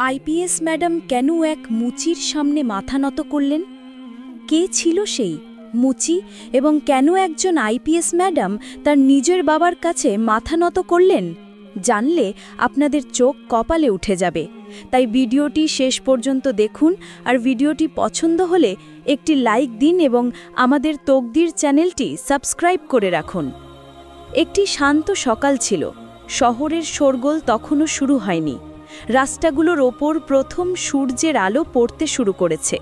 IPS madam কেন এক মুচির সামনে মাথা নত করলেন? কে ছিল সেই মুচি এবং কেন একজন আইপিএস ম্যাডাম তার নিজের বাবার কাছে মাথা নত করলেন? জানলে আপনাদের চোখ কপালে উঠে যাবে। তাই ভিডিওটি শেষ পর্যন্ত দেখুন আর ভিডিওটি পছন্দ হলে একটি লাইক দিন এবং আমাদের তকদির চ্যানেলটি সাবস্ক্রাইব করে রাখুন। একটি শান্ত সকাল ছিল। শহরের শোরগোল তখনও শুরু হয়নি। রাস্তাগুলোর ওপর প্রথম সূর্যের আলো পড়তে শুরু করেছে।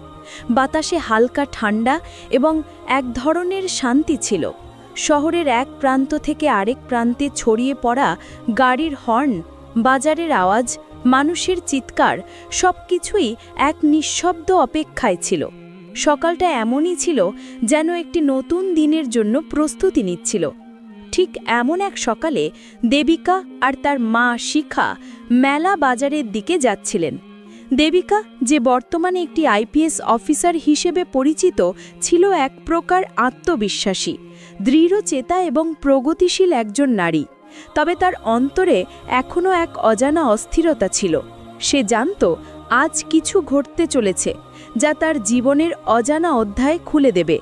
বাতাসে হালকা ঠান্ডা এবং এক ধরনের শান্তি ছিল। শহরের এক প্রান্ত থেকে আরেক প্রান্তে ছড়িয়ে পড়া গাড়ির হর্ন, বাজারের আওয়াজ, মানুষের চিৎকার সব কিছুই এক নিঃশব্দ অপেক্ষায় ছিল। সকালটা এমনই ছিল যেন একটি নতুন দিনের জন্য প্রস্তুতি নিচ্ছিল। ঠিক এমন এক সকালে দেবিকা আর তার মা শিখা মেলা বাজারের দিকে যাচ্ছিলেন। দেবিকা যে বর্তমানে একটি আইপিএস অফিসার হিসেবে পরিচিত, ছিল এক প্রকার আত্মবিশ্বাসী, দৃঢ় চেতা এবং প্রগতিশীল একজন নারী। তবে তার অন্তরে এখনও এক অজানা অস্থিরতা ছিল। সে জানত, আজ কিছু ঘটতে চলেছে, যা তার জীবনের অজানা অধ্যায় খুলে দেবে।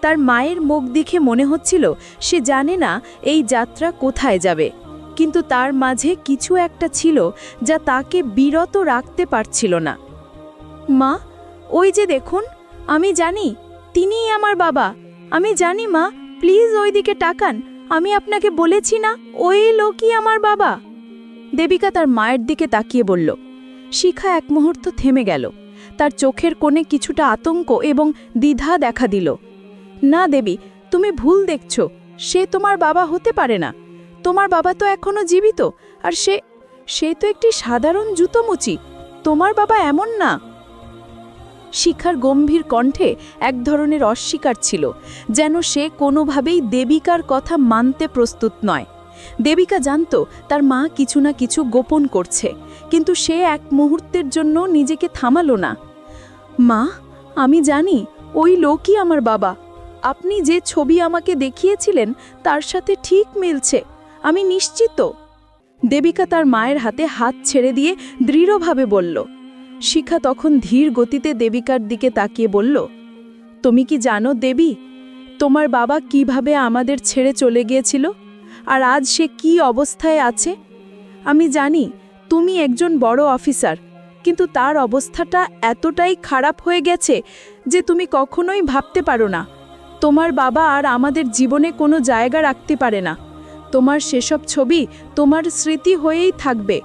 তার মায়ের মুখ দেখে মনে হচ্ছিল, সে জানে না এই যাত্রা কোথায় যাবে। কিন্তু তার মাঝে কিছু একটা ছিল যা তাকে বিরত রাখতে পারছিল না। মা, ওই যে দেখুন, আমি জানি, তিনিই আমার বাবা। আমি জানি মা, প্লিজ ওই দিকে টাকান আমি আপনাকে বলেছি না, ওই লোকই আমার বাবা। দেবিকা তার মায়ের দিকে তাকিয়ে বলল। শিখা এক মুহূর্ত থেমে গেল। তার চোখের কোণে কিছুটা আতঙ্ক এবং দ্বিধা দেখা দিল। না দেবী, তুমি ভুল দেখছ। সে তোমার বাবা হতে পারে না। তোমার বাবা তো এখনও জীবিত, আর সে সে তো একটি সাধারণ জুতোমুচি। তোমার বাবা এমন না। শিখার গম্ভীর কণ্ঠে এক ধরনের অস্বীকার ছিল, যেন সে কোনোভাবেই দেবিকার কথা মানতে প্রস্তুত নয়। দেবিকা জানত, তার মা কিছু না কিছু গোপন করছে, কিন্তু সে এক মুহূর্তের জন্য নিজেকে থামালো না। মা, আমি জানি, ওই লোকই আমার বাবা। আপনি যে ছবি আমাকে দেখিয়েছিলেন, তার সাথে ঠিক মিলছে। আমি নিশ্চিত। দেবিকা তার মায়ের হাতে হাত ছেড়ে দিয়ে দৃঢ়ভাবে বলল, শিখা তখন ধীর গতিতে দেবিকার দিকে তাকিয়ে বলল, তুমি কি জানো দেবী, তোমার বাবা কীভাবে আমাদের ছেড়ে চলে গিয়েছিল? আর আজ সে কি অবস্থায় আছে? আমি জানি তুমি একজন বড় অফিসার, কিন্তু তার অবস্থাটা এতটাই খারাপ হয়ে গেছে যে তুমি কখনোই ভাবতে পারো না। তোমার বাবা আর আমাদের জীবনে কোনো জায়গা রাখতে পারে না। তোমার সেসব ছবি তোমার স্মৃতি হয়েই থাকবে।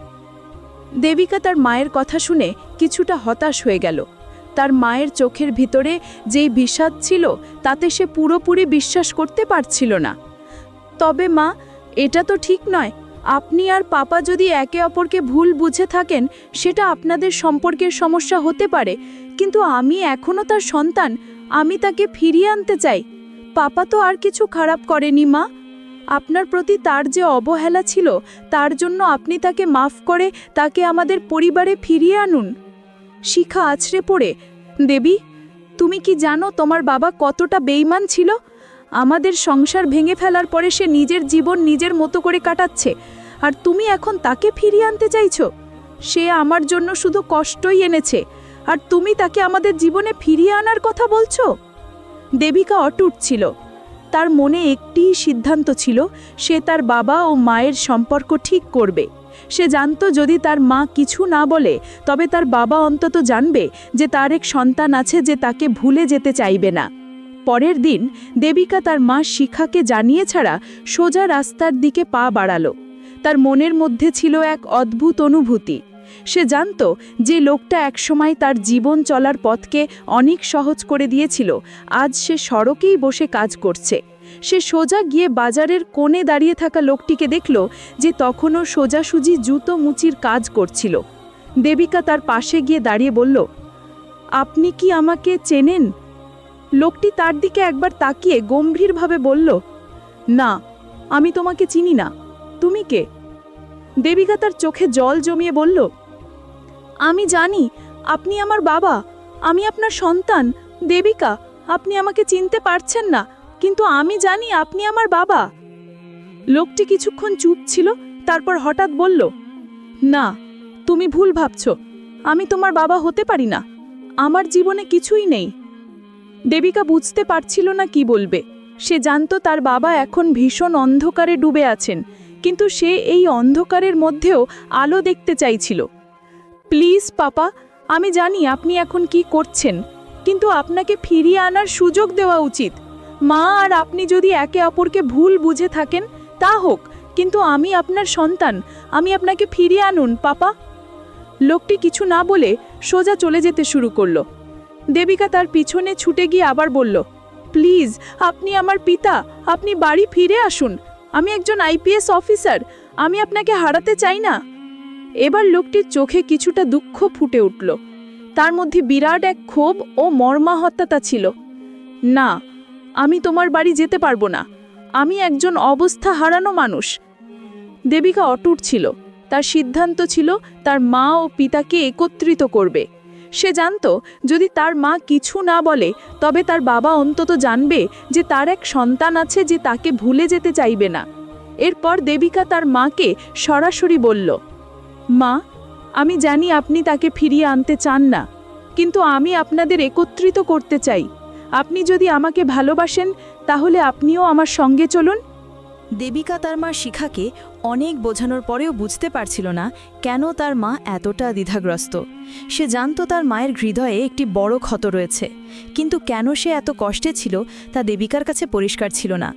দেবিকা তার মায়ের কথা শুনে কিছুটা হতাশ হয়ে গেল। তার মায়ের চোখের ভিতরে যেই বিষাদ ছিল, তাতে সে পুরোপুরি বিশ্বাস করতে পারছিল না। তবে মা, এটা তো ঠিক নয়। আপনি আর পাপা যদি একে অপরকে ভুল বুঝে থাকেন, সেটা আপনাদের সম্পর্কের সমস্যা হতে পারে। কিন্তু আমি এখনও তার সন্তান আমি তাকে ফিরিয়ে আনতে চাই। পাপা তো আর কিছু খারাপ করেনি, মা। আপনার প্রতি তার যে অবহেলা ছিল, তার জন্য আপনি তাকে মাফ করে তাকে আমাদের পরিবারে ফিরিয়ে আনুন। শিখা আছড়ে পড়ে, দেবী, তুমি কি জানো তোমার বাবা কতটা বেইমান ছিল? আমাদের সংসার ভেঙে ফেলার পরে সে নিজের জীবন নিজের মতো করে কাটাচ্ছে, আর তুমি এখন তাকে ফিরিয়ে আনতে চাইছো? সে আমার জন্য শুধু কষ্টই এনেছে। আর তুমি তাকে আমাদের জীবনে ফিরিয়ে আনার কথা বলছো? দেবিকা অটুট ছিল। তার মনে একটি সিদ্ধান্ত ছিল, সে তার বাবা ও মায়ের সম্পর্ক ঠিক করবে। সে জানত যদি তার মা কিছু না বলে, তবে তার বাবা অন্তত জানবে যে তার এক সন্তান আছে যে তাকে ভুলে যেতে চাইবে না। পরের দিন, দেবিকা তার মা শিখাকে জানিয়ে ছাড়া সোজা রাস্তার দিকে পা বাড়ালো। তার মনের মধ্যে ছিল এক অদ্ভুত অনুভূতি। সে জানত যে লোকটা একসময় তার জীবন চলার পথকে অনেক সহজ করে দিয়েছিল। আজ সে সড়কেই বসে কাজ করছে। সে সোজা গিয়ে বাজারের কোণে দাঁড়িয়ে থাকা লোকটিকে দেখল যে তখনও সোজাসুজি জুতো মুচির কাজ করছিল। দেবিকা তার পাশে গিয়ে দাঁড়িয়ে বলল, আপনি কি আমাকে চেনেন? লোকটি তার দিকে একবার তাকিয়ে গম্ভীরভাবে বলল, না, আমি তোমাকে চিনি না। তুমি কে? দেবিকা তার চোখে জল জমিয়ে বলল আমি জানি, আপনি আমার বাবা, আমি আপনার সন্তান, দেবিকা, আপনি আমাকে চিনতে পারছেন না, কিন্তু আমি জানি আপনি আমার বাবা। লোকটি কিছুক্ষণ চুপ ছিল, তারপর হঠাৎ বলল, না, তুমি ভুল ভাবছ, আমি তোমার বাবা হতে পারি না, আমার জীবনে কিছুই নেই। দেবিকা বুঝতে পারছিল না কি বলবে। সে জানতো তার বাবা এখন ভীষণ অন্ধকারে ডুবে আছেন, কিন্তু সে এই অন্ধকারের মধ্যেও আলো দেখতে চাইছিল। প্লিজ, পাপা, আমি জানি আপনি এখন কি করছেন, কিন্তু আপনাকে ফিরিয়ে আনার সুযোগ দেওয়া উচিত। মা আর আপনি যদি একে অপরকে ভুল বুঝে থাকেন, তা হোক, কিন্তু আমি আপনার সন্তান, আমি আপনাকে ফিরিয়ে আনুন, পাপা। লোকটি কিছু না বলে সোজা চলে যেতে শুরু করল। দেবিকা তার পিছনে ছুটে গিয়ে আবার বলল, প্লিজ, আপনি আমার পিতা, আপনি বাড়ি ফিরে আসুন। আমি একজন আইপিএস অফিসার, আমি আপনাকে হারাতে চাই না। এবার লোকটির চোখে কিছুটা দুঃখ ফুটে উঠল। তার মধ্যে বিরাট এক ক্ষোভ ও মর্মাহত্যাতা ছিল। না, আমি তোমার বাড়ি যেতে পারব না। আমি একজন অবস্থা হারানো মানুষ। দেবিকা অটুট ছিল। তার সিদ্ধান্ত ছিল তার মা ও পিতাকে একত্রিত করবে। সে জানত, যদি তার মা কিছু না বলে, তবে তার বাবা অন্তত জানবে যে তার এক সন্তান আছে যে তাকে ভুলে যেতে চাইবে না। এরপর দেবিকা তার মাকে সরাসরি বলল মা, আমি জানি আপনি তাকে ফিরিয়ে আনতে চান না, কিন্তু আমি আপনাদের একত্রিত করতে চাই। আপনি যদি আমাকে ভালোবাসেন, তাহলে আপনিও আমার সঙ্গে চলুন। দেবিকা তার মা শিখাকে অনেক বোঝানোর পরেও বুঝতে পারছিল না কেন তার মা এতটা দ্বিধাগ্রস্ত। সে জানত তার মায়ের হৃদয়ে একটি বড় ক্ষত রয়েছে, কিন্তু কেন সে এত কষ্টে ছিল তা দেবিকার কাছে পরিষ্কার ছিল না।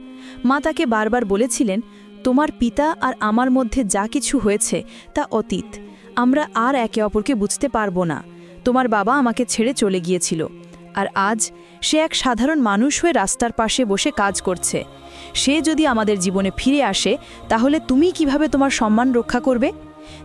মা তাকে বারবার বলেছিলেন তোমার পিতা আর আমার মধ্যে যা কিছু হয়েছে তা অতীত। আমরা আর একে অপরকে বুঝতে পারব না। তোমার বাবা আমাকে ছেড়ে চলে গিয়েছিল। আর আজ সে এক সাধারণ মানুষ হয়ে রাস্তার পাশে বসে কাজ করছে। সে যদি আমাদের জীবনে ফিরে আসে, তাহলে তুমি কীভাবে তোমার সম্মান রক্ষা করবে?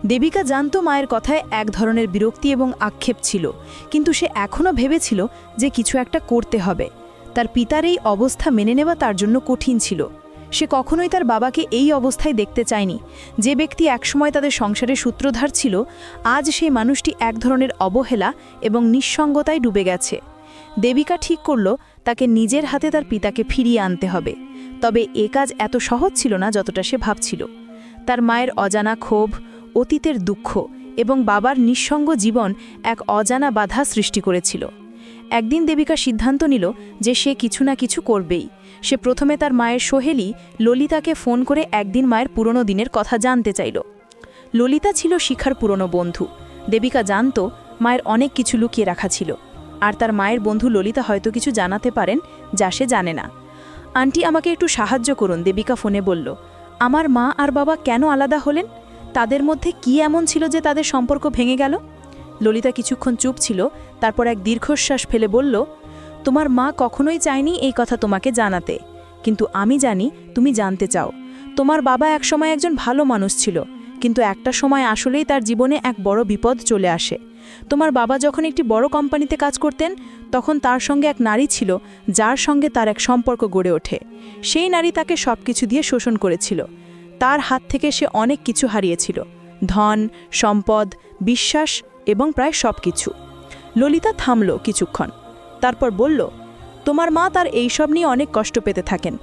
দেবিকা জানতো মায়ের কথায় এক ধরনের বিরক্তি এবং আক্ষেপ ছিল, কিন্তু সে এখনও ভেবেছিল যে কিছু একটা করতে হবে। তার পিতার এই অবস্থা মেনে নেওয়া তার জন্য কঠিন ছিল। সে কখনোই তার বাবাকে এই অবস্থায় দেখতে চায়নি। যে ব্যক্তি একসময় তাদের সংসারের সূত্রধার ছিল, আজ সেই মানুষটি এক ধরনের অবহেলা এবং নিঃসঙ্গতায় ডুবে গেছে। দেবিকা ঠিক করল, তাকে নিজের হাতে তার পিতাকে ফিরিয়ে আনতে হবে। তবে এ কাজ এত সহজ ছিল না যতটা সে ভাবছিল। তার মায়ের অজানা ক্ষোভ, অতীতের দুঃখ এবং বাবার নিঃসঙ্গ জীবন এক অজানা বাধা সৃষ্টি করেছিল। একদিন দেবিকা সিদ্ধান্ত নিল যে সে কিছু না কিছু করবেই। সে প্রথমে তার মায়ের সোহেলি ললিতাকে ফোন করে একদিন মায়ের পুরনো দিনের কথা জানতে চাইল। ললিতা ছিল শিখার পুরনো বন্ধু। দেবিকা জানত মায়ের অনেক কিছু লুকিয়ে রাখা ছিল। আর তার মায়ের বন্ধু ললিতা হয়তো কিছু জানাতে পারেন যা সে জানে না। আন্টি, আমাকে একটু সাহায্য করুন, দেবিকা ফোনে বলল। আমার মা আর বাবা কেন আলাদা হলেন? তাদের মধ্যে কি এমন ছিল যে তাদের সম্পর্ক ভেঙে গেল? ললিতা কিছুক্ষণ চুপ ছিল, তারপর এক দীর্ঘশ্বাস ফেলে বলল তোমার মা কখনোই চায়নি এই কথা তোমাকে জানাতে। কিন্তু আমি জানি তুমি জানতে চাও। তোমার বাবা একসময় একজন ভালো মানুষ ছিল, কিন্তু একটা সময় আসলেই তার জীবনে এক বড় বিপদ চলে আসে। তোমার বাবা যখন একটি বড় কোম্পানিতে কাজ করতেন, তখন তার সঙ্গে এক নারী ছিল, যার সঙ্গে তার এক সম্পর্ক গড়ে ওঠে। সেই নারী তাকে সব কিছু দিয়ে শোষণ করেছিল। তার হাত থেকে সে অনেক কিছু হারিয়েছিল, ধন, সম্পদ, বিশ্বাস এবং প্রায় সব কিছু ললিতা থামল কিছুক্ষণ। তারপর বলল, তোমার মা তার এইসব নিয়ে অনেক কষ্ট পেতে থাকেন।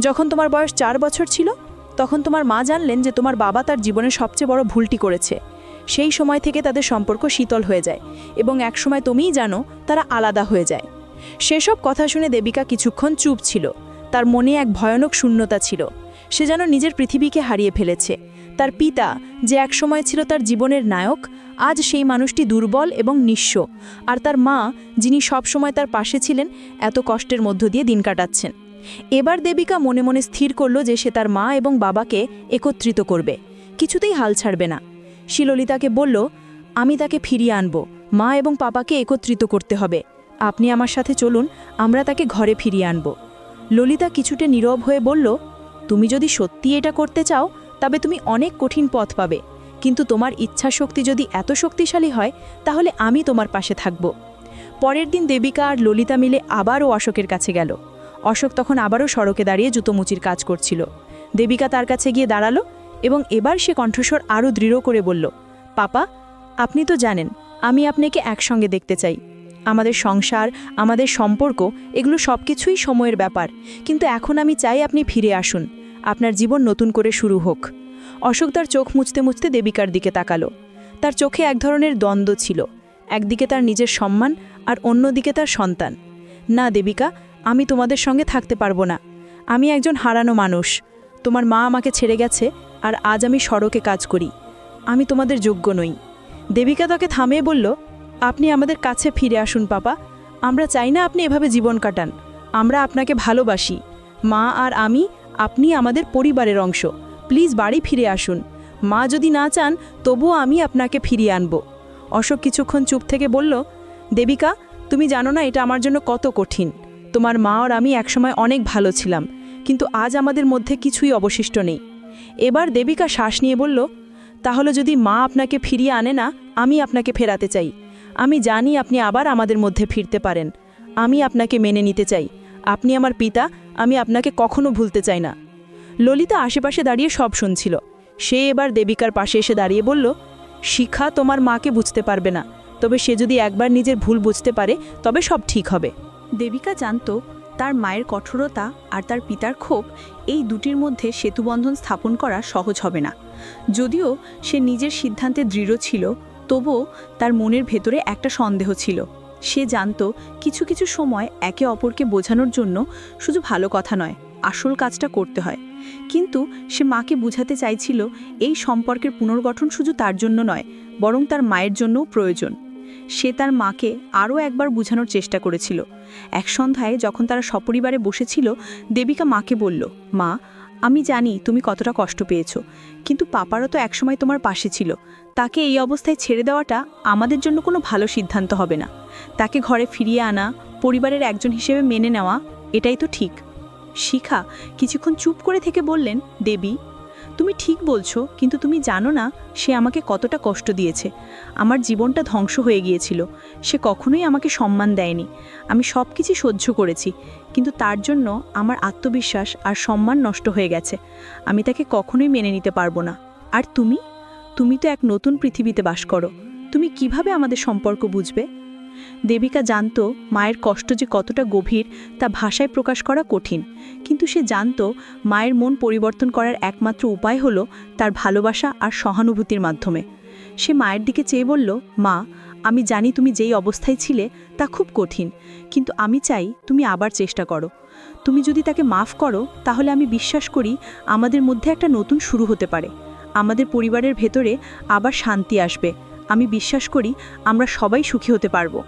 যখন তোমার বয়স চার বছর ছিল, তখন তোমার মা জানলেন যে তোমার বাবা তার জীবনের সবচেয়ে বড় ভুলটি করেছে। সেই সময় থেকে তাদের সম্পর্ক শীতল হয়ে যায় এবং একসময় তুমিই জানো তারা আলাদা হয়ে যায়। সেসব কথা শুনে দেবিকা কিছুক্ষণ চুপ ছিল। তার মনে এক ভয়ানক শূন্যতা ছিল। সে যেন নিজের পৃথিবীকে হারিয়ে ফেলেছে। তার পিতা, যে একসময় ছিল তার জীবনের নায়ক আজ সেই মানুষটি দুর্বল এবং নিঃস্ব। আর তার মা, যিনি সবসময় তার পাশে ছিলেন, এত কষ্টের মধ্য দিয়ে দিন কাটাচ্ছেন। এবার দেবিকা মনে মনে স্থির করল যে সে তার মা এবং বাবাকে একত্রিত করবে। কিছুতেই হাল ছাড়বে না। শিললিতাকে বলল, আমি তাকে ফিরিয়ে আনব। মা এবং পাপাকে একত্রিত করতে হবে। আপনি আমার সাথে চলুন, আমরা তাকে ঘরে ফিরিয়ে আনব। ললিতা কিছুটা নীরব হয়ে বলল, তুমি যদি সত্যি এটা করতে চাও, তবে তুমি অনেক কঠিন পথ পাবে। কিন্তু তোমার ইচ্ছা শক্তি যদি এত শক্তিশালী হয়, তাহলে আমি তোমার পাশে থাকব। পরের দিন দেবিকা আর ললিতা মিলে আবারও অশোকের কাছে গেল। অশোক তখন আবারও সড়কে দাঁড়িয়ে জুতোমুচির কাজ করছিল। দেবিকা তার কাছে গিয়ে দাঁড়াল এবং এবার সে কণ্ঠস্বর আরও দৃঢ় করে বলল, পাপা, আপনি তো জানেন, আমি আপনাকে একসঙ্গে দেখতে চাই। আমাদের সংসার, আমাদের সম্পর্ক, এগুলো সব কিছুই সময়ের ব্যাপার। কিন্তু এখন আমি চাই আপনি ফিরে আসুন। আপনার জীবন নতুন করে শুরু হোক। অশোক তার চোখ মুছতে মুছতে দেবিকার দিকে তাকালো। তার চোখে এক ধরনের দ্বন্দ্ব ছিল। একদিকে তার নিজের সম্মান আর অন্যদিকে তার সন্তান। না, দেবিকা, আমি তোমাদের সঙ্গে থাকতে পারব না। আমি একজন হারানো মানুষ। তোমার মা আমাকে ছেড়ে গেছে আর আজ আমি সড়কে কাজ করি। আমি তোমাদের যোগ্য নই। দেবিকা তাকে থামিয়ে বলল, আপনি আমাদের কাছে ফিরে আসুন, পাপা। আমরা চাই না আপনি এভাবে জীবন কাটান। আমরা আপনাকে ভালোবাসি। মা আর আমি আপনি আমাদের পরিবারের অংশ। প্লিজ বাড়ি ফিরে আসুন। মা যদি না চান, তবুও আমি আপনাকে ফিরিয়ে আনব। অশোক কিছুক্ষণ চুপ থেকে বলল, দেবিকা, তুমি জানো না এটা আমার জন্য কত কঠিন। তোমার মা আর আমি একসময় অনেক ভালো ছিলাম, কিন্তু আজ আমাদের মধ্যে কিছুই অবশিষ্ট নেই। এবার দেবিকা শ্বাস নিয়ে বলল, তাহলে যদি মা আপনাকে ফিরিয়ে আনে না, আমি আপনাকে ফেরাতে চাই। আমি জানি আপনি আবার আমাদের মধ্যে ফিরতে পারেন। আমি আপনাকে মেনে নিতে চাই। আপনি আমার পিতা, আমি আপনাকে কখনো ভুলতে চাই না। ললিতা আশেপাশে দাঁড়িয়ে সব শুনছিল। সে এবার দেবিকার পাশে এসে দাঁড়িয়ে বলল, শিখা তোমার মাকে বুঝতে পারবে না, তবে সে যদি একবার নিজের ভুল বুঝতে পারে, তবে সব ঠিক হবে। দেবিকা জানত, তার মায়ের কঠোরতা আর তার পিতার ক্ষোভ এই দুটির মধ্যে সেতুবন্ধন স্থাপন করা সহজ হবে না। যদিও সে নিজের সিদ্ধান্তে দৃঢ় ছিল, তবুও তার মনের ভেতরে একটা সন্দেহ ছিল। সে জানত, কিছু কিছু সময় একে অপরকে বোঝানোর জন্য শুধু ভালো কথা নয় আসল কাজটা করতে হয়। কিন্তু সে মাকে বুঝাতে চাইছিল এই সম্পর্কের পুনর্গঠন শুধু তার জন্য নয়, বরং তার মায়ের জন্যও প্রয়োজন। সে তার মাকে আরও একবার বুঝানোর চেষ্টা করেছিল। এক সন্ধ্যায় যখন তারা সপরিবারে বসেছিল, দেবিকা মাকে বলল, মা, আমি জানি তুমি কতটা কষ্ট পেয়েছ, কিন্তু পাপারও তো একসময় তোমার পাশে ছিল। তাকে এই অবস্থায় ছেড়ে দেওয়াটা আমাদের জন্য কোনো ভালো সিদ্ধান্ত হবে না। তাকে ঘরে ফিরিয়ে আনা, পরিবারের একজন হিসেবে মেনে নেওয়া, এটাই তো ঠিক। শিখা কিছুক্ষণ চুপ করে থেকে বললেন, দেবী, তুমি ঠিক বলছো, কিন্তু তুমি জানো না সে আমাকে কতটা কষ্ট দিয়েছে। আমার জীবনটা ধ্বংস হয়ে গিয়েছিল। সে কখনোই আমাকে সম্মান দেয়নি। আমি সব কিছু সহ্য করেছি, কিন্তু তার জন্য আমার আত্মবিশ্বাস আর সম্মান নষ্ট হয়ে গেছে। আমি তাকে কখনোই মেনে নিতে পারব না। আর তুমি? তুমি তো এক নতুন পৃথিবীতে বাস করো। তুমি কীভাবে আমাদের সম্পর্ক বুঝবে? দেবিকা জানত মায়ের কষ্ট যে কতটা গভীর তা ভাষায় প্রকাশ করা কঠিন। কিন্তু সে জানতো মায়ের মন পরিবর্তন করার একমাত্র উপায় হলো তার ভালোবাসা আর সহানুভূতির মাধ্যমে। সে মায়ের দিকে চেয়ে বলল, মা, আমি জানি তুমি যেই অবস্থায় ছিলে তা খুব কঠিন, কিন্তু আমি চাই তুমি আবার চেষ্টা করো। তুমি যদি তাকে মাফ করো, তাহলে আমি বিশ্বাস করি আমাদের মধ্যে একটা নতুন শুরু হতে পারে। আমাদের পরিবারের ভেতরে আবার শান্তি আসবে। আমি বিশ্বাস করি আমরা সবাই সুখী হতে পারব।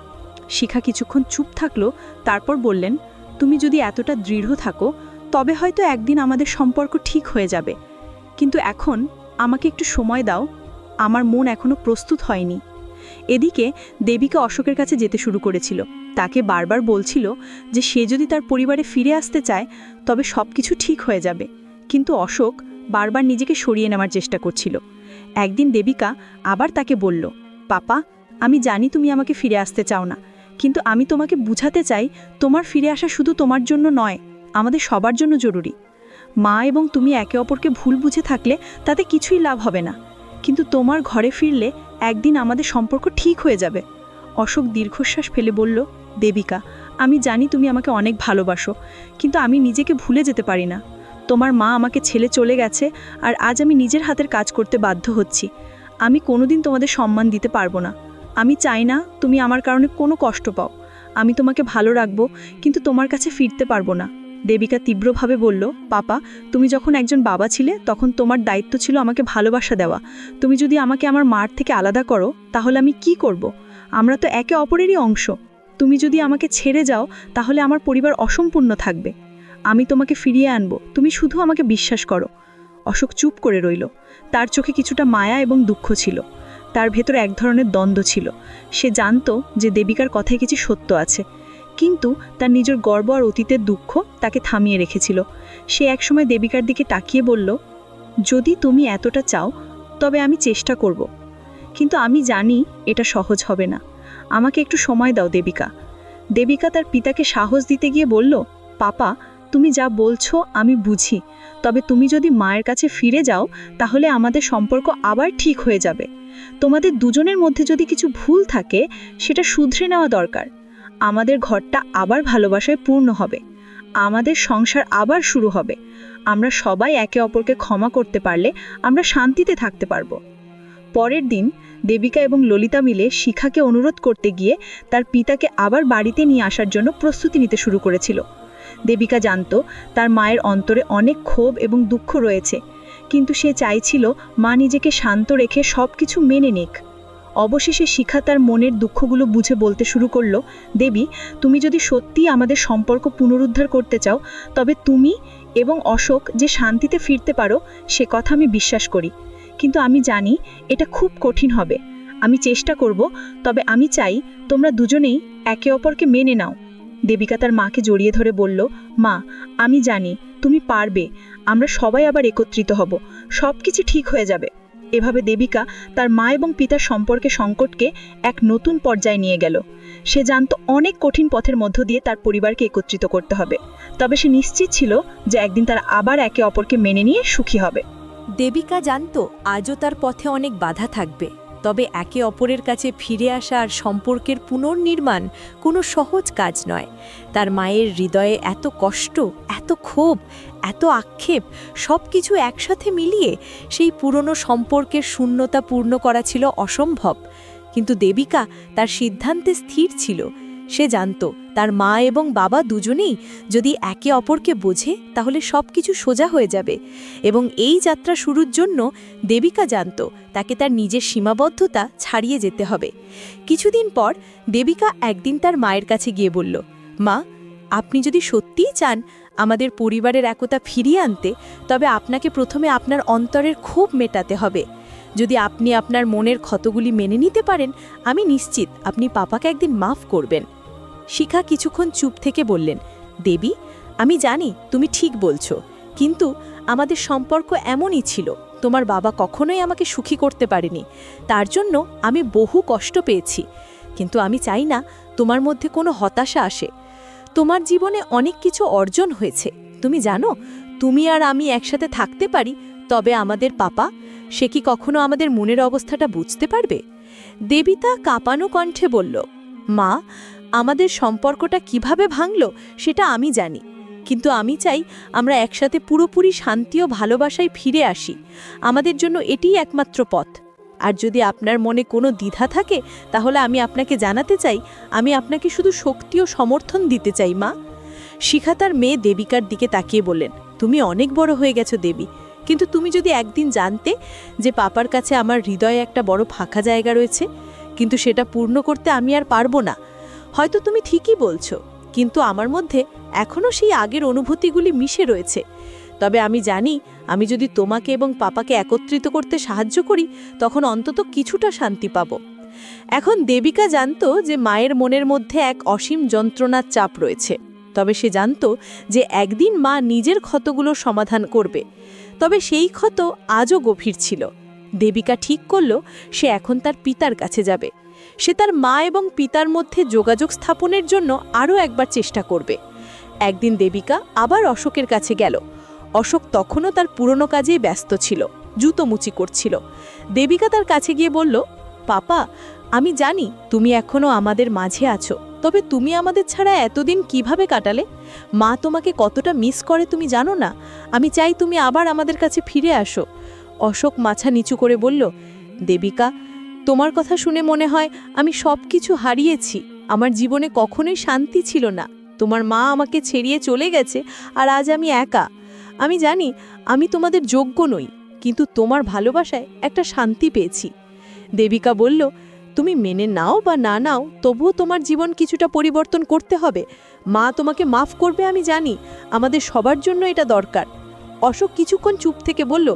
শিখা কিছুক্ষণ চুপ থাকল, তারপর বললেন, তুমি যদি এতটা দৃঢ় থাকো, তবে হয়তো একদিন আমাদের সম্পর্ক ঠিক হয়ে যাবে। কিন্তু এখন আমাকে একটু সময় দাও, আমার মন এখনও প্রস্তুত হয়নি। এদিকে দেবীকে অশোকের কাছে যেতে শুরু করেছিল। তাকে বারবার বলছিল যে সে যদি তার পরিবারে ফিরে আসতে চায়, তবে সব কিছু ঠিক হয়ে যাবে। কিন্তু অশোক বারবার নিজেকে সরিয়ে নেওয়ার চেষ্টা করছিল। একদিন দেবিকা আবার তাকে বলল, পাপা, আমি জানি তুমি আমাকে ফিরে আসতে চাও না, কিন্তু আমি তোমাকে বুঝাতে চাই তোমার ফিরে আসা শুধু তোমার জন্য নয়, আমাদের সবার জন্য জরুরি। মা এবং তুমি একে অপরকে ভুল বুঝে থাকলে তাতে কিছুই লাভ হবে না, কিন্তু তোমার ঘরে ফিরলে একদিন আমাদের সম্পর্ক ঠিক হয়ে যাবে। অশোক দীর্ঘশ্বাস ফেলে বলল, দেবিকা, আমি জানি তুমি আমাকে অনেক ভালোবাসো, কিন্তু আমি নিজেকে ভুলে যেতে পারি না। তোমার মা আমাকে ছেলে চলে গেছে আর আজ আমি নিজের হাতের কাজ করতে বাধ্য হচ্ছি। আমি কোনোদিন তোমাদের সম্মান দিতে পারব না। আমি চাই না তুমি আমার কারণে কোনো কষ্ট পাও। আমি তোমাকে ভালো রাখব, কিন্তু তোমার কাছে ফিরতে পারব না। দেবিকা তীব্রভাবে বলল, পাপা, তুমি যখন একজন বাবা ছিলে, তখন তোমার দায়িত্ব ছিল আমাকে ভালোবাসা দেওয়া। তুমি যদি আমাকে আমার মার থেকে আলাদা করো, তাহলে আমি কি করব। আমরা তো একে অপরেরই অংশ। তুমি যদি আমাকে ছেড়ে যাও, তাহলে আমার পরিবার অসম্পূর্ণ থাকবে। আমি তোমাকে ফিরিয়ে আনব। তুমি শুধু আমাকে বিশ্বাস করো। অশোক চুপ করে রইল। তার চোখে কিছুটা মায়া এবং দুঃখ ছিল। তার ভেতর এক ধরনের দ্বন্দ্ব ছিল। সে জানতো যে দেবিকার কথায় কিছু সত্য আছে। কিন্তু তার নিজের গর্ব আর অতীতের দুঃখ তাকে থামিয়ে রেখেছিল। সে একসময় দেবিকার দিকে তাকিয়ে বলল, যদি তুমি এতটা চাও, তবে আমি চেষ্টা করব। কিন্তু আমি জানি এটা সহজ হবে না। আমাকে একটু সময় দাও দেবিকা। দেবিকা তার পিতাকে সাহস দিতে গিয়ে বলল, পাপা তুমি যা বলছো আমি বুঝি। তবে তুমি যদি মায়ের কাছে ফিরে যাও, তাহলে আমাদের সম্পর্ক আবার ঠিক হয়ে যাবে। তোমাদের দুজনের মধ্যে যদি কিছু ভুল থাকে, সেটা শুধরে নেওয়া দরকার। আমাদের ঘরটা আবার ভালোবাসায় পূর্ণ হবে। আমাদের সংসার আবার শুরু হবে। আমরা সবাই একে অপরকে ক্ষমা করতে পারলে আমরা শান্তিতে থাকতে পারব। পরের দিন দেবিকা এবং ললিতা মিলে শিখাকে অনুরোধ করতে গিয়ে তার পিতাকে আবার বাড়িতে নিয়ে আসার জন্য প্রস্তুতি নিতে শুরু করেছিল। দেবিকা জানত, তার মায়ের অন্তরে অনেক ক্ষোভ এবং দুঃখ রয়েছে। কিন্তু সে চাইছিল মা নিজেকে শান্ত রেখে সব কিছু মেনে নিক। অবশেষে শিখা তার মনের দুঃখগুলো বুঝে বলতে শুরু করল, দেবী, তুমি যদি সত্যিই আমাদের সম্পর্ক পুনরুদ্ধার করতে চাও, তবে তুমি এবং অশোক যে শান্তিতে ফিরতে পারো, সে কথা আমি বিশ্বাস করি। কিন্তু আমি জানি এটা খুব কঠিন হবে। আমি চেষ্টা করব, তবে আমি চাই তোমরা দুজনেই একে অপরকে মেনে নাও। দেবিকা তার মাকে জড়িয়ে ধরে বলল, মা, আমি জানি, তুমি পারবে। আমরা সবাই আবার একত্রিত হব। সব কিছু ঠিক হয়ে যাবে। এভাবে দেবিকা তার মা এবং পিতার সম্পর্কে সংকটকে এক নতুন পর্যায়ে নিয়ে গেল। সে জানত অনেক কঠিন পথের মধ্য দিয়ে তার পরিবারকে একত্রিত করতে হবে। তবে সে নিশ্চিত ছিল যে একদিন তারা আবার একে অপরকে মেনে নিয়ে সুখী হবে। দেবিকা জানত আজও তার পথে অনেক বাধা থাকবে। তবে একে অপরের কাছে ফিরে আসা আর সম্পর্কের পুনর্নির্মাণ কোনো সহজ কাজ নয়। তার মায়ের হৃদয়ে এত কষ্ট, এত ক্ষোভ, এত আক্ষেপ সব কিছু একসাথে মিলিয়ে সেই পুরনো সম্পর্কের শূন্যতা পূর্ণ করা ছিল অসম্ভব। কিন্তু দেবিকা তার সিদ্ধান্তে স্থির ছিল। সে জানত, তার মা এবং বাবা দুজনেই যদি একে অপরকে বোঝে, তাহলে সব কিছু সোজা হয়ে যাবে। এবং এই যাত্রা শুরুর জন্য দেবিকা জানত, তাকে তার নিজের সীমাবদ্ধতা ছাড়িয়ে যেতে হবে। কিছুদিন পর দেবিকা একদিন তার মায়ের কাছে গিয়ে বলল, মা, আপনি যদি সত্যিই চান আমাদের পরিবারের একতা ফিরিয়ে আনতে, তবে আপনাকে প্রথমে আপনার অন্তরের ক্ষোভ মেটাতে হবে। যদি আপনি আপনার মনের ক্ষতগুলি মেনে নিতে পারেন, আমি নিশ্চিত আপনি পাপাকে একদিন মাফ করবেন। শিখা কিছুক্ষণ চুপ থেকে বললেন, দেবী, আমি জানি তুমি ঠিক বলছো, কিন্তু আমাদের সম্পর্ক এমনই ছিল, তোমার বাবা কখনোই আমাকে সুখী করতে পারেনি, তার জন্য আমি বহু কষ্ট পেয়েছি, কিন্তু আমি চাই না তোমার মধ্যে কোনো হতাশা আসে। তোমার জীবনে অনেক কিছু অর্জন হয়েছে, তুমি জানো, তুমি আর আমি একসাথে থাকতে পারি, তবে আমাদের পাপা, সে কি কখনো আমাদের মনের অবস্থাটা বুঝতে পারবে? দেবিতা কাঁপানো কণ্ঠে বলল, মা আমাদের সম্পর্কটা কীভাবে ভাঙল সেটা আমি জানি। কিন্তু আমি চাই আমরা একসাথে পুরোপুরি শান্তি ও ভালোবাসায় ফিরে আসি। আমাদের জন্য এটিই একমাত্র পথ। আর যদি আপনার মনে কোনো দ্বিধা থাকে, তাহলে আমি আপনাকে জানাতে চাই, আমি আপনাকে শুধু শক্তি ও সমর্থন দিতে চাই, মা। শিখা তার মেয়ে দেবিকার দিকে তাকিয়ে বললেন, তুমি অনেক বড় হয়ে গেছো দেবী। কিন্তু তুমি যদি একদিন জানতে যে পাপার কাছে আমার হৃদয়ে একটা বড় ফাঁকা জায়গা রয়েছে, কিন্তু সেটা পূর্ণ করতে আমি আর পারব না হয়তো তুমি ঠিকই বলছো, কিন্তু আমার মধ্যে এখনও সেই আগের অনুভূতিগুলি মিশে রয়েছে। তবে আমি জানি, আমি যদি তোমাকে এবং পাপাকে একত্রিত করতে সাহায্য করি, তখন অন্তত কিছুটা শান্তি পাব। এখন দেবিকা জানতো যে মায়ের মনের মধ্যে এক অসীম যন্ত্রণার চাপ রয়েছে। তবে সে জানতো যে একদিন মা নিজের ক্ষতগুলো সমাধান করবে। তবে সেই ক্ষত আজও গভীর ছিল। দেবিকা ঠিক করল, সে এখন তার পিতার কাছে যাবে। সে তার মা এবং পিতার মধ্যে যোগাযোগ স্থাপনের জন্য আরও একবার চেষ্টা করবে। একদিন দেবিকা আবার অশোকের কাছে গেল। অশোক তখনও তার পুরনো কাজেই ব্যস্ত ছিল, জুতো মুচি করছিল। দেবিকা তার কাছে গিয়ে বলল, পাপা, আমি জানি তুমি এখনও আমাদের মাঝে আছো, তবে তুমি আমাদের ছাড়া এতদিন কীভাবে কাটালে? মা তোমাকে কতটা মিস করে তুমি জানো না? আমি চাই তুমি আবার আমাদের কাছে ফিরে আসো। অশোক মাছা নিচু করে বলল, দেবিকা তোমার কথা শুনে মনে হয় আমি সব কিছু হারিয়েছি। আমার জীবনে কখনোই শান্তি ছিল না। তোমার মা আমাকে ছেড়িয়ে চলে গেছে আর আজ আমি একা। আমি জানি আমি তোমাদের যোগ্য নই, কিন্তু তোমার ভালোবাসায় একটা শান্তি পেয়েছি। দেবিকা বলল, তুমি মেনে নাও বা না নাও, তবুও তোমার জীবন কিছুটা পরিবর্তন করতে হবে। মা তোমাকে মাফ করবে, আমি জানি। আমাদের সবার জন্য এটা দরকার। অশোক কিছুক্ষণ চুপ থেকে বলল,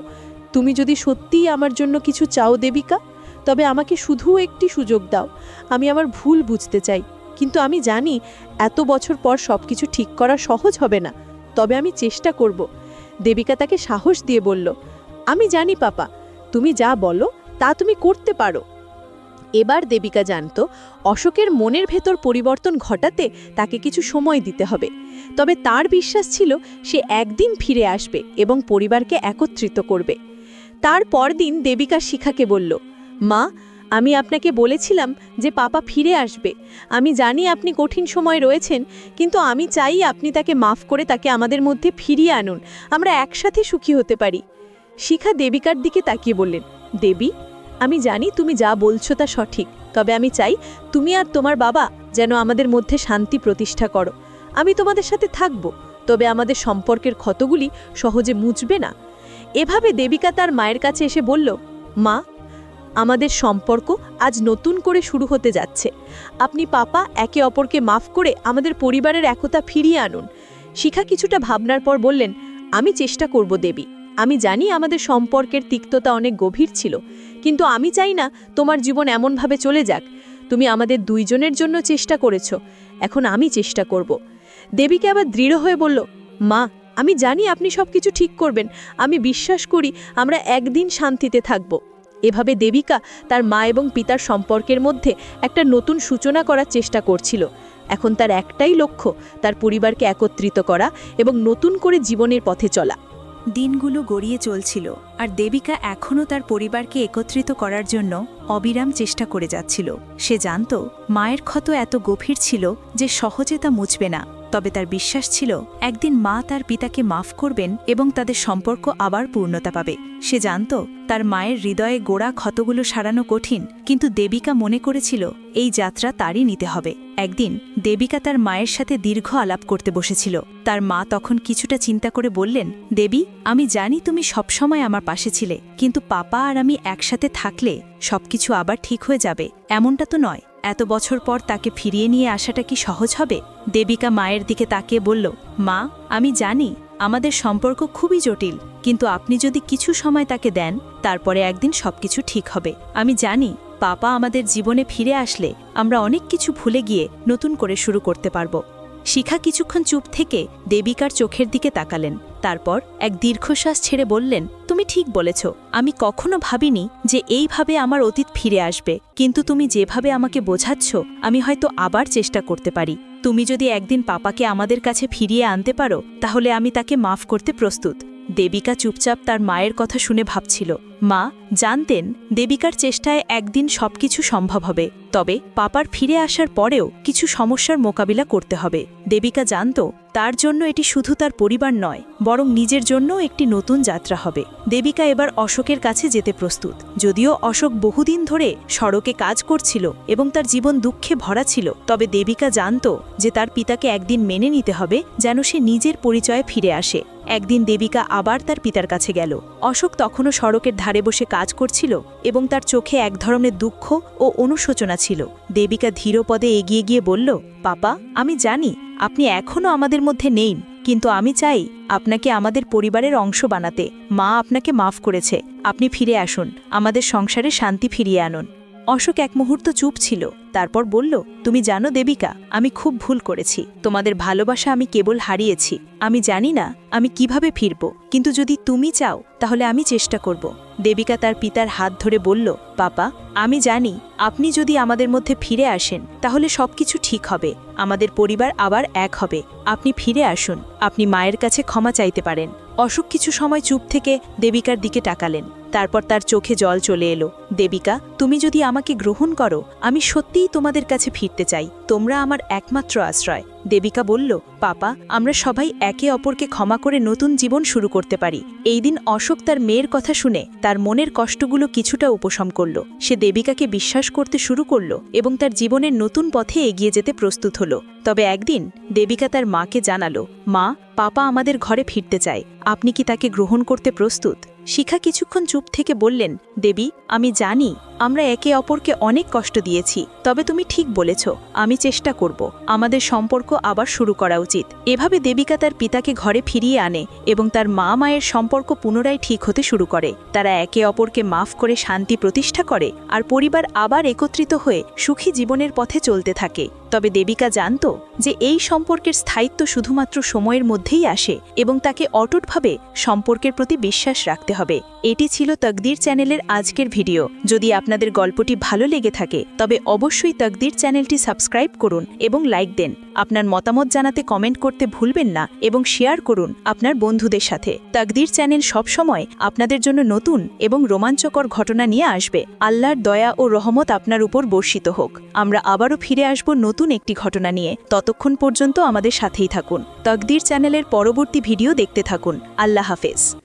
তুমি যদি সত্যিই আমার জন্য কিছু চাও, দেবিকা তবে আমাকে শুধু একটি সুযোগ দাও। আমি আমার ভুল বুঝতে চাই। কিন্তু আমি জানি এত বছর পর সব কিছু ঠিক করা সহজ হবে না। তবে আমি চেষ্টা করব। দেবিকা তাকে সাহস দিয়ে বলল, আমি জানি পাপা, তুমি যা বলো, তা তুমি করতে পারো। এবার দেবিকা জানত, অশোকের মনের ভেতর পরিবর্তন ঘটাতে তাকে কিছু সময় দিতে হবে। তবে তার বিশ্বাস ছিল, সে একদিন ফিরে আসবে এবং পরিবারকে একত্রিত করবে। তার পরদিন দেবিকা শিখাকে বলল মা, আমি আপনাকে বলেছিলাম যে পাপা ফিরে আসবে। আমি জানি আপনি কঠিন সময় রয়েছেন, কিন্তু আমি চাই আপনি তাকে মাফ করে তাকে আমাদের মধ্যে ফিরিয়ে আনুন। আমরা একসাথে সুখী হতে পারি। শিখা দেবিকার দিকে তাকিয়ে বললেন, দেবী, আমি জানি তুমি যা বলছো তা সঠিক, তবে আমি চাই তুমি আর তোমার বাবা যেন আমাদের মধ্যে শান্তি প্রতিষ্ঠা করো। আমি তোমাদের সাথে থাকব, তবে আমাদের সম্পর্কের ক্ষতগুলি সহজে মুছবে না। এভাবে দেবিকা তার মায়ের কাছে এসে বলল, মা আমাদের সম্পর্ক আজ নতুন করে শুরু হতে যাচ্ছে। আপনি পাপা একে অপরকে মাফ করে আমাদের পরিবারের একতা ফিরিয়ে আনুন। শিখা কিছুটা ভাবনার পর বললেন, আমি চেষ্টা করব দেবী। আমি জানি আমাদের সম্পর্কের তিক্ততা অনেক গভীর ছিল, কিন্তু আমি চাই না তোমার জীবন এমনভাবে চলে যাক। তুমি আমাদের দুইজনের জন্য চেষ্টা করেছ, এখন আমি চেষ্টা করব। দেবীকে আবার দৃঢ় হয়ে বলল, মা, আমি জানি আপনি সব কিছু ঠিক করবেন। আমি বিশ্বাস করি আমরা একদিন শান্তিতে থাকব। এভাবে দেবিকা তার মা এবং পিতার সম্পর্কের মধ্যে একটা নতুন সূচনা করার চেষ্টা করছিল। এখন তার একটাই লক্ষ্য, তার পরিবারকে একত্রিত করা এবং নতুন করে জীবনের পথে চলা। দিনগুলো গড়িয়ে চলছিল, আর দেবিকা এখনও তার পরিবারকে একত্রিত করার জন্য অবিরাম চেষ্টা করে যাচ্ছিল। সে জানত, মায়ের ক্ষত এত গভীর ছিল যে সহজে তা মুছবে না। তবে তার বিশ্বাস ছিল, একদিন মা তার পিতাকে মাফ করবেন এবং তাদের সম্পর্ক আবার পূর্ণতা পাবে। সে জানত, তার মায়ের হৃদয়ে গোড়া ক্ষতগুলো সারানো কঠিন, কিন্তু দেবিকা মনে করেছিল, এই যাত্রা তারই নিতে হবে। একদিন, দেবিকা তার মায়ের সাথে দীর্ঘ আলাপ করতে বসেছিল। তার মা তখন কিছুটা চিন্তা করে বললেন, দেবী, আমি জানি তুমি সবসময় আমার পাশে ছিলে, কিন্তু পাপা আর আমি একসাথে থাকলে সবকিছু আবার ঠিক হয়ে যাবে, এমনটা তো নয়। এত বছর পর তাকে ফিরিয়ে নিয়ে আসাটা কি সহজ হবে? দেবিকা মায়ের দিকে তাকিয়ে বলল, মা, আমি জানি, আমাদের সম্পর্ক খুবই জটিল, কিন্তু আপনি যদি কিছু সময় তাকে দেন, তারপরে একদিন সবকিছু ঠিক হবে। আমি জানি, পাপা আমাদের জীবনে ফিরে আসলে আমরা অনেক কিছু ভুলে গিয়ে নতুন করে শুরু করতে পারব। শিখা কিছুক্ষণ চুপ থেকে দেবিকার চোখের দিকে তাকালেন। তারপর এক দীর্ঘশ্বাস ছেড়ে বললেন, তুমি ঠিক বলেছ। আমি কখনো ভাবিনি যে এইভাবে আমার অতীত ফিরে আসবে। কিন্তু তুমি যেভাবে আমাকে বোঝাচ্ছ, আমি হয়তো আবার চেষ্টা করতে পারি। তুমি যদি একদিন পাপাকে আমাদের কাছে ফিরিয়ে আনতে পারো, তাহলে আমি তাকে মাফ করতে প্রস্তুত। দেবিকা চুপচাপ তার মায়ের কথা শুনে ভাবছিল। মা, জানতেন দেবিকার চেষ্টায় একদিন সবকিছু সম্ভব হবে, তবে পাপার ফিরে আসার পরেও কিছু সমস্যার মোকাবিলা করতে হবে। দেবিকা জানত, তার জন্য এটি শুধু তার পরিবার নয়, বরং নিজের জন্য একটি নতুন যাত্রা হবে। দেবিকা এবার অশোকের কাছে যেতে প্রস্তুত, যদিও অশোক বহুদিন ধরে সড়কে কাজ করছিল এবং তার জীবন দুঃখে ভরা ছিল, তবে দেবিকা জানত যে তার পিতাকে একদিন মেনে নিতে হবে, যেন সে নিজের পরিচয়ে ফিরে আসে। একদিন দেবিকা আবার তার পিতার কাছে গেল। অশোক তখনও সড়কের ধারে বসে কাজ করছিল এবং তার চোখে এক ধরনের দুঃখ ও অনুশোচনা ছিল। দেবিকা ধীরপদে এগিয়ে গিয়ে বলল, পাপা, আমি জানি, আপনি এখনও আমাদের মধ্যে নেই, কিন্তু আমি চাই আপনাকে আমাদের পরিবারের অংশ বানাতে। মা আপনাকে মাফ করেছে। আপনি ফিরে আসুন, আমাদের সংসারে শান্তি ফিরিয়ে আনুন। অশোক এক মুহূর্ত চুপ ছিল, তারপর বলল, তুমি জানো দেবিকা, আমি খুব ভুল করেছি। তোমাদের ভালোবাসা আমি কেবল হারিয়েছি। আমি জানি না, আমি কীভাবে ফিরব। কিন্তু যদি তুমি চাও, তাহলে আমি চেষ্টা করব। দেবিকা তার পিতার হাত ধরে বলল, পাপা, আমি জানি, আপনি যদি আমাদের মধ্যে ফিরে আসেন, তাহলে সবকিছু ঠিক হবে। আমাদের পরিবার আবার এক হবে। আপনি ফিরে আসুন। আপনি মায়ের কাছে ক্ষমা চাইতে পারেন। অশোক কিছু সময় চুপ থেকে দেবিকার দিকে টাকালেন তারপর তার চোখে জল চলে এলো। দেবিকা, তুমি যদি আমাকে গ্রহণ করো, আমি সত্যিই তোমাদের কাছে ফিরতে চাই। তোমরা আমার একমাত্র আশ্রয়। দেবিকা বলল, পাপা, আমরা সবাই একে অপরকে ক্ষমা করে নতুন জীবন শুরু করতে পারি। এই দিন অশোক তার মেয়ের কথা শুনে তার মনের কষ্টগুলো কিছুটা উপশম করল। সে দেবিকাকে বিশ্বাস করতে শুরু করল এবং তার জীবনের নতুন পথে এগিয়ে যেতে প্রস্তুত হলো। তবে একদিন দেবিকা তার মাকে জানালো, মা, পাপা আমাদের ঘরে ফিরতে চায়। আপনি কি তাকে গ্রহণ করতে প্রস্তুত? শিখা কিছুক্ষণ চুপ থেকে বললেন, দেবী, আমি জানি। আমরা একে অপরকে অনেক কষ্ট দিয়েছি, তবে তুমি ঠিক বলেছ, আমি চেষ্টা করব, আমাদের সম্পর্ক আবার শুরু করা উচিত। এভাবে দেবিকা তার পিতাকে ঘরে ফিরিয়ে আনে এবং তার মা মায়ের সম্পর্ক পুনরায় ঠিক হতে শুরু করে। তারা একে অপরকে মাফ করে শান্তি প্রতিষ্ঠা করে আর পরিবার আবার একত্রিত হয়ে সুখী জীবনের পথে চলতে থাকে। তবে দেবিকা জানত যে এই সম্পর্কের স্থায়িত্ব শুধুমাত্র সময়ের মধ্যেই আসে এবং তাকে অটুটভাবে সম্পর্কের প্রতি বিশ্বাস রাখতে হবে। এটি ছিল তকদির চ্যানেলের আজকের ভিডিও। যদি আপনাদের গল্পটি ভালো লেগে থাকে, তবে অবশ্যই তকদির চ্যানেলটি সাবস্ক্রাইব করুন এবং লাইক দেন। আপনার মতামত জানাতে কমেন্ট করতে ভুলবেন না এবং শেয়ার করুন আপনার বন্ধুদের সাথে। তকদির চ্যানেল সবসময় আপনাদের জন্য নতুন এবং রোমাঞ্চকর ঘটনা নিয়ে আসবে। আল্লাহর দয়া ও রহমত আপনার উপর বর্ষিত হোক। আমরা আবারও ফিরে আসব নতুন একটি ঘটনা নিয়ে। ততক্ষণ পর্যন্ত আমাদের সাথেই থাকুন। তকদির চ্যানেলের পরবর্তী ভিডিও দেখতে থাকুন। আল্লাহ হাফেজ।